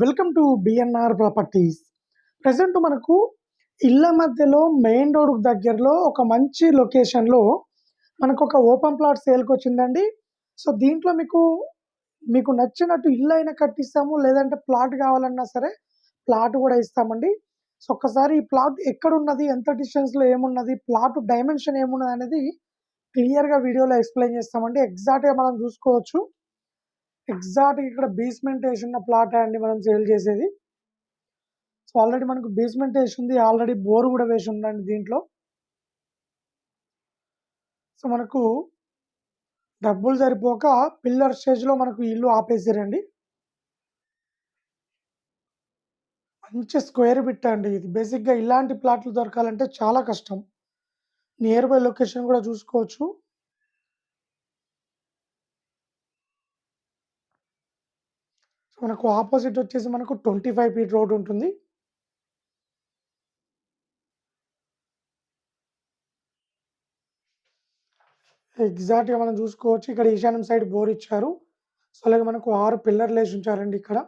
Welcome to BNR properties. Present మనకు ఇళ్ళ మధ్యలో మెయిన్ రోడ్ దగ్గరలో ఒక మంచి లొకేషన్లో మనకు ఒక ఓపెన్ ప్లాట్ సేల్కి వచ్చిందండి. సో దీంట్లో మీకు మీకు నచ్చినట్టు ఇల్లు అయినా కట్టిస్తాము లేదంటే ప్లాట్ కావాలన్నా సరే ప్లాట్ కూడా ఇస్తామండి. సో ఒక్కసారి ఈ ప్లాట్ ఎక్కడున్నది ఎంత డిస్టెన్స్లో ఏమున్నది ప్లాట్ డైమెన్షన్ ఏమున్నది అనేది క్లియర్గా వీడియోలో ఎక్స్ప్లెయిన్ చేస్తామండి. ఎగ్జాక్ట్గా మనం చూసుకోవచ్చు. ఎగ్జాక్ట్ ఇక్కడ బేస్మెంట్ వేసిన ప్లాట్ అండి మనం సేల్ చేసేది. సో ఆల్రెడీ మనకు బేస్మెంట్ వేసి ఉంది. ఆల్రెడీ బోర్ కూడా వేసి ఉందండి దీంట్లో. సో మనకు డబ్బులు సరిపోక పిల్లర్ స్టేజ్లో మనకు ఇల్లు ఆపేసారండి. మంచి స్క్వేర్ బిట్ అండి ఇది. బేసిక్గా ఇలాంటి ప్లాట్లు దొరకాలంటే చాలా కష్టం. నియర్ బై లొకేషన్ కూడా చూసుకోవచ్చు. మనకు ఆపోజిట్ వచ్చేసి మనకు ట్వంటీ ఫైవ్ ఫీట్ రోడ్ ఉంటుంది. ఎగ్జాక్ట్గా మనం చూసుకోవచ్చు ఇక్కడ ఈశాన్యం సైడ్ బోర్ ఇచ్చారు. సో అలాగే మనకు ఆరు పిల్లర్లు వేసి ఉంచారండి ఇక్కడ.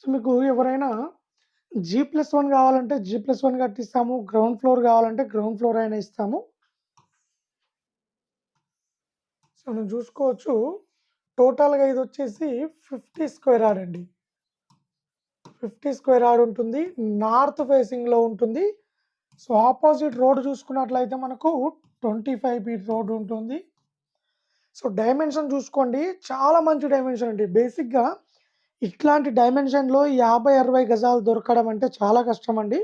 సో మీకు ఎవరైనా జీ ప్లస్ వన్ కావాలంటే జీ ప్లస్ వన్ కట్టిస్తాము గ్రౌండ్ ఫ్లోర్ కావాలంటే గ్రౌండ్ ఫ్లోర్ అయినా ఇస్తాము. సో మనం చూసుకోవచ్చు టోటల్గా ఇది వచ్చేసి ఫిఫ్టీ స్క్వేర్ యార్డ్ అండి. ఫిఫ్టీ స్క్వేర్ యార్డ్ ఉంటుంది. నార్త్ ఫేసింగ్లో ఉంటుంది. సో ఆపోజిట్ రోడ్ చూసుకున్నట్లయితే మనకు ట్వంటీ ఫైవ్ ఫీట్ రోడ్ ఉంటుంది. సో డైమెన్షన్ చూసుకోండి. చాలా మంచి డైమెన్షన్ అండి. బేసిక్గా ఇట్లాంటి డైమెన్షన్లో యాభై అరవై గజాలు దొరకడం అంటే చాలా కష్టం అండి.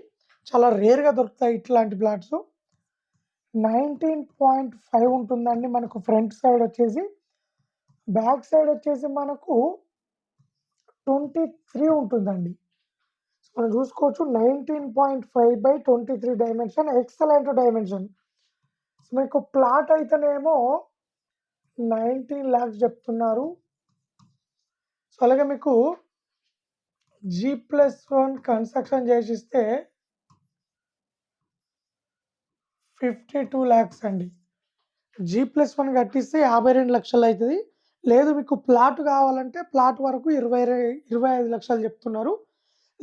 చాలా రేర్గా దొరుకుతాయి ఇట్లాంటి ప్లాట్స్. నైన్టీన్ పాయింట్ ఫైవ్ ఉంటుందండి మనకు ఫ్రంట్ సైడ్ వచ్చేసి. బ్యాక్ సైడ్ వచ్చేసి మనకు ట్వంటీ త్రీ ఉంటుందండి. సో మనం చూసుకోవచ్చు nineteen point five by twenty three dimension excellent dimension. So మీకు ప్లాట్ అయితేనేమో నైన్టీన్ ల్యాక్స్ చెప్తున్నారు. సో అలాగే మీకు జీ ప్లస్ వన్ కన్స్ట్రక్షన్ చేసిస్తే ఫిఫ్టీ టూ ల్యాక్స్ అండి. జీ ప్లస్ వన్ కట్టిస్తే యాభై రెండు లక్షలు అవుతుంది. లేదు మీకు ప్లాట్ కావాలంటే ప్లాట్ వరకు ఇరవై ఇరవై ఐదు లక్షలు చెప్తున్నారు.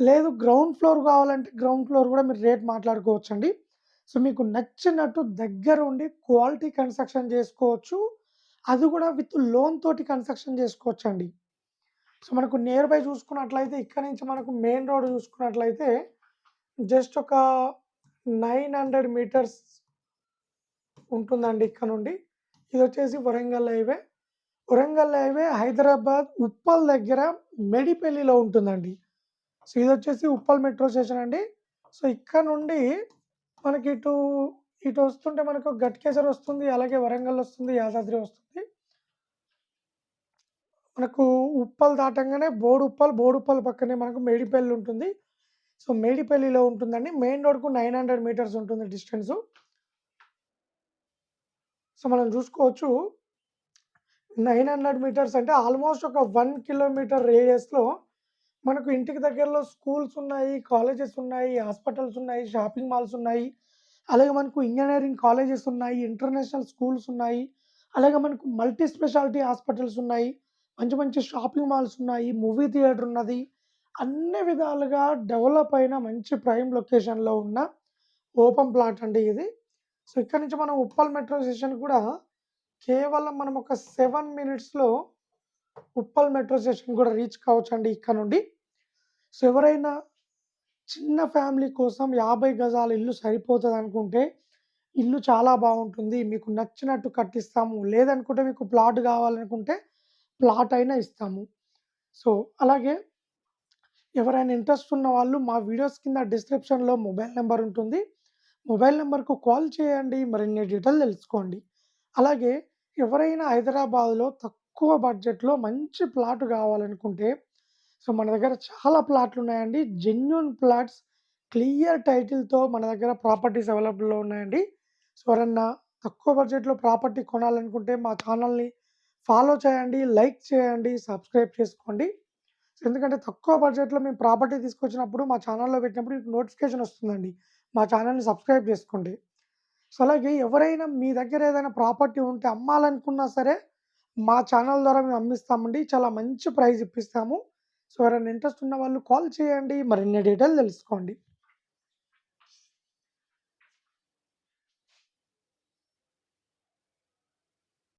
లేదు గ్రౌండ్ ఫ్లోర్ కావాలంటే గ్రౌండ్ ఫ్లోర్ కూడా మీరు రేట్ మాట్లాడుకోవచ్చండి. సో మీకు నచ్చినట్టు దగ్గర ఉండి క్వాలిటీ కన్స్ట్రక్షన్ చేసుకోవచ్చు. అది కూడా విత్ లోన్ తోటి కన్స్ట్రక్షన్ చేసుకోవచ్చు అండి సో మనకు నియర్ బై చూసుకున్నట్లయితే ఇక్కడ నుంచి మనకు మెయిన్ రోడ్ చూసుకున్నట్లయితే జస్ట్ ఒక నైన్ హండ్రెడ్ మీటర్స్ ఉంటుందండి ఇక్కడ నుండి. ఇది వచ్చేసి వరంగల్ హైవే. వరంగల్ హైవే హైదరాబాద్ ఉప్పల్ దగ్గర మెడిపల్లిలో ఉంటుందండి. సో ఇది వచ్చేసి ఉప్పల్ మెట్రో స్టేషన్ అండి. సో ఇక్కడ నుండి మనకి ఇటు ఇటు వస్తుంటే మనకు గట్కేసర్ వస్తుంది అలాగే వరంగల్ వస్తుంది యాదాద్రి వస్తుంది. మనకు ఉప్పల్ దాటంగానే బోడుప్పల్ బోడుప్పల్ పక్కనే మనకు మేడిపల్లి ఉంటుంది. సో మేడిపల్లిలో ఉంటుందండి. మెయిన్ రోడ్కు నైన్ హండ్రెడ్ మీటర్స్ ఉంటుంది డిస్టెన్స్. సో మనం చూసుకోవచ్చు. నైన్ హండ్రెడ్ మీటర్స్ అంటే ఆల్మోస్ట్ ఒక వన్ కిలోమీటర్ రేడియస్లో మనకు ఇంటికి దగ్గరలో స్కూల్స్ ఉన్నాయి కాలేజెస్ ఉన్నాయి హాస్పిటల్స్ ఉన్నాయి షాపింగ్ మాల్స్ ఉన్నాయి. అలాగే మనకు ఇంజనీరింగ్ కాలేజెస్ ఉన్నాయి ఇంటర్నేషనల్ స్కూల్స్ ఉన్నాయి. అలాగే మనకు మల్టీ స్పెషాలిటీ హాస్పిటల్స్ ఉన్నాయి. మంచి మంచి షాపింగ్ మాల్స్ ఉన్నాయి మూవీ థియేటర్ ఉన్నది. అన్ని విధాలుగా డెవలప్ అయిన మంచి ప్రైమ్ లొకేషన్లో ఉన్న ఓపెన్ ప్లాట్ అండి ఇది. సో ఇక్కడ నుంచి మనం ఉప్పల్ మెట్రో స్టేషన్ కూడా కేవలం మనం ఒక సెవెన్ మినిట్స్లో ఉప్పల్ మెట్రో స్టేషన్ కూడా రీచ్ కావచ్చు అండి ఇక్కడ నుండి. సో ఎవరైనా చిన్న ఫ్యామిలీ కోసం యాభై గజాల ఇల్లు సరిపోతుంది అనుకుంటే ఇల్లు చాలా బాగుంటుంది. మీకు నచ్చినట్టు కట్టిస్తాము. లేదనుకుంటే మీకు ప్లాట్ కావాలనుకుంటే ప్లాట్ అయినా ఇస్తాము. సో అలాగే ఎవరైనా ఇంట్రెస్ట్ ఉన్న వాళ్ళు మా వీడియోస్ కింద డిస్క్రిప్షన్లో మొబైల్ నెంబర్ ఉంటుంది. మొబైల్ నెంబర్కు కాల్ చేయండి. మరిన్ని డీటెయిల్ తెలుసుకోండి. అలాగే ఎవరైనా హైదరాబాద్లో తక్కువ బడ్జెట్లో మంచి ప్లాట్ కావాలనుకుంటే సో మన దగ్గర చాలా ప్లాట్లు ఉన్నాయండి జెన్యున్ ప్లాట్స్ క్లియర్ టైటిల్తో మన దగ్గర ప్రాపర్టీస్ అవైలబుల్లో ఉన్నాయండి. సో ఎవరన్నా తక్కువ బడ్జెట్లో ప్రాపర్టీ కొనాలనుకుంటే మా ఛానల్ని ఫాలో చేయండి లైక్ చేయండి సబ్స్క్రైబ్ చేసుకోండి. సో ఎందుకంటే తక్కువ బడ్జెట్లో మేము ప్రాపర్టీ తీసుకొచ్చినప్పుడు మా ఛానల్లో పెట్టినప్పుడు మీకు నోటిఫికేషన్ వస్తుందండి. మా ఛానల్ని సబ్స్క్రైబ్ చేసుకోండి. సో అలాగే ఎవరైనా మీ దగ్గర ఏదైనా ప్రాపర్టీ ఉంటే అమ్మాలనుకున్నా సరే మా ఛానల్ ద్వారా మేము అమ్మిస్తామండి. చాలా మంచి ప్రైజ్ ఇప్పిస్తాము. సో, ఎవరైనా ఇంట్రెస్ట్ ఉన్న వాళ్ళు కాల్ చేయండి. మరిన్ని డీటెయిల్ తెలుసుకోండి.